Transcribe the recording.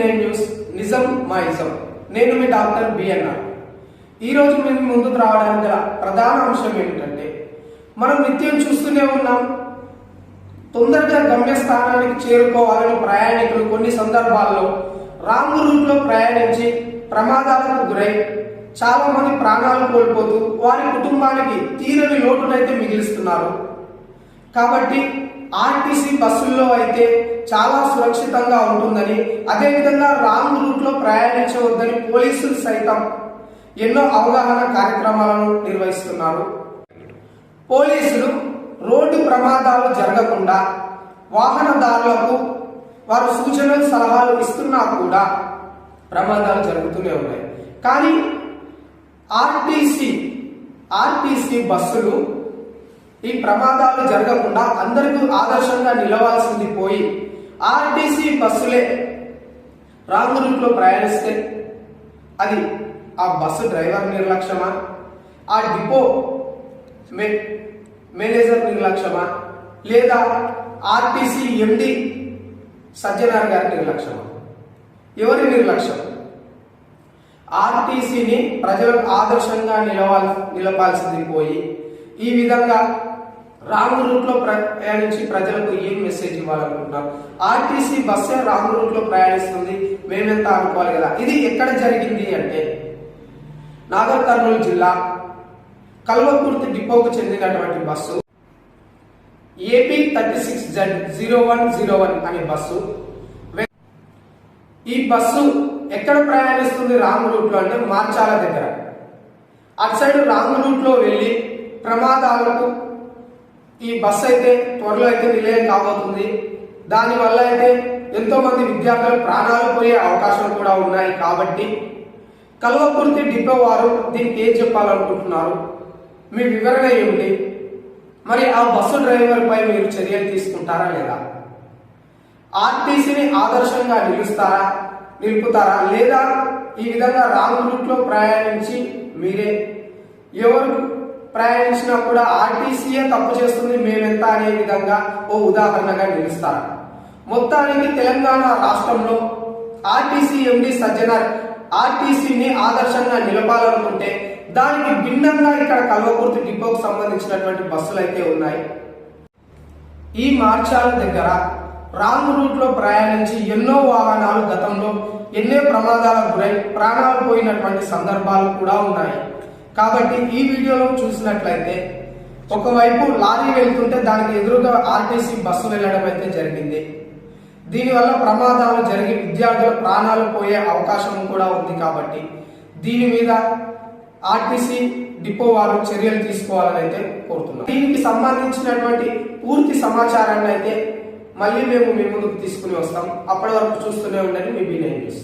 Nine news నిజం మా ism. నేను మీ డాక్టర్ బిఎన్ఆర్ ఈరోజు మేము ముందుకు రావడానికి గల ప్రధాన అంశం ఏమిటంటే మనం నిత్యం చూస్తూనే ఉన్నాం తొందరగా గమ్యస్థానానికి చేరుకోవాలని ప్రయాణికులు కొన్ని సందర్భాల్లో రాంగ్ రూట్లో ప్రయాణించి ప్రమాదాలకు గురై చాలా మంది ప్రాణాలు కోల్పోతూ వారి కుటుంబానికి తీరని లోటునైతే మిగిలిస్తున్నారు. కాబట్టి ఆర్టీసీ బస్సుల్లో అయితే చాలా సురక్షితంగా ఉంటుందని అదేవిధంగా రాంగ్ రూట్లో ప్రయాణించవద్దని పోలీసులు సైతం ఎన్నో అవగాహన కార్యక్రమాలను నిర్వహిస్తున్నారు. పోలీసులు రోడ్డు ప్రమాదాలు జరగకుండా వాహనదారులకు వారు సూచనలు సలహాలు ఇస్తున్నా కూడా ప్రమాదాలు జరుగుతూనే ఉన్నాయి. కానీ ఆర్టీసీ ఆర్టీసీ బస్సులు ఈ ప్రమాదాలు జరగకుండా అందరికీ ఆదర్శంగా నిలవాల్సింది పోయి ఆర్టీసీ బస్సులే రాంగ్ రూట్లో ప్రయాణిస్తే అది ఆ బస్సు డ్రైవర్ నిర్లక్ష్యమా? ఆ డిపో మే మేనేజర్ నిర్లక్ష్యమా? లేదా ఆర్టీసీ ఎండి సజ్జనార్ గారి నిర్లక్ష్యమా? ఎవరి నిర్లక్ష్యం? ఆర్టీసీని ప్రజలకు ఆదర్శంగా నిలవాలి నిలపాల్సింది పోయి ఈ విధంగా రాంగ్ రూట్లో ప్రయాణించి ప్రజలకు ఏం మెసేజ్ ఇవ్వాలనుకుంటున్నారు? ఆర్టీసీ బస్సే రాంగ్ రూట్లో ప్రయాణిస్తుంది. మేమెంత అనుకోవాలి కదా? ఇది ఎక్కడ జరిగింది అంటే నాగర్ కర్నూలు జిల్లా కల్వకుర్తి డిపోకు చెందినటువంటి bus. AP thirty six Z zero one zero one అనే బస్సు. ఈ బస్సు ఎక్కడ ప్రయాణిస్తుంది రాంగ్ రూట్లో అంటే మార్చాల దగ్గర. అటు సైడ్ రాంగ్ రూట్లో వెళ్ళి ప్రమాదాలకు ఈ బస్సు అయితే త్వరలో అయితే నిలయం కాబోతుంది. దాని వల్ల అయితే ఎంతో మంది విద్యార్థులు ప్రాణాలు పోయే అవకాశాలు కూడా ఉన్నాయి కాబట్టి కల్వకుర్తి డిపో వారు దీనికి ఏం చెప్పాలనుకుంటున్నారు? మీ వివరణ ఏమిటి? మరి ఆ బస్సు డ్రైవర్ పై మీరు చర్యలు తీసుకుంటారా లేదా? ఆర్టీసీని ఆదర్శంగా నిలుస్తారా నిలుపుతారా లేదా ఈ విధంగా రాంగ్ రూట్లో ప్రయాణించి మీరే ఎవరు ప్రయాణించినా కూడా ఆర్టీసీయే తప్పు చేస్తుంది. మేమెంత అనే విధంగా ఓ ఉదాహరణగా నిలుస్తారు. మొత్తానికి తెలంగాణ రాష్ట్రంలో ఆర్టీసీ ఎండి సజ్జనార్ ఆర్టీసీని ఆదర్శంగా నిలపాలనుకుంటే దానికి భిన్నంగా ఇక్కడ కల్వకుర్తి డిపోకు సంబంధించినటువంటి బస్సులు అయితే ఉన్నాయి. ఈ మార్చాల దగ్గర రాంగ్ రూట్లో ప్రయాణించి ఎన్నో వాహనాలు గతంలో ఎన్నో ప్రమాదాలకు గురై ప్రాణాలు పోయినటువంటి సందర్భాలు కూడా ఉన్నాయి. కాబట్టి ఈ వీడియోలో చూసినట్లయితే ఒకవైపు లారీ వెళ్తుంటే దానికి ఎదురుగా ఆర్టీసీ బస్సు వెళ్ళడం అయితే జరిగింది. దీనివల్ల ప్రమాదాలు జరిగి విద్యార్థుల ప్రాణాలు పోయే అవకాశం కూడా ఉంది కాబట్టి దీని మీద ఆర్టీసీ డిపో వారు చర్యలు తీసుకోవాలని అయితే కోరుతున్నాం. దీనికి సంబంధించినటువంటి పూర్తి సమాచారాన్ని అయితే మళ్ళీ మేము మీ ముందుకు తీసుకుని వస్తాం. అప్పటి వరకు చూస్తూనే ఉండండి మీ బీ న్యూస్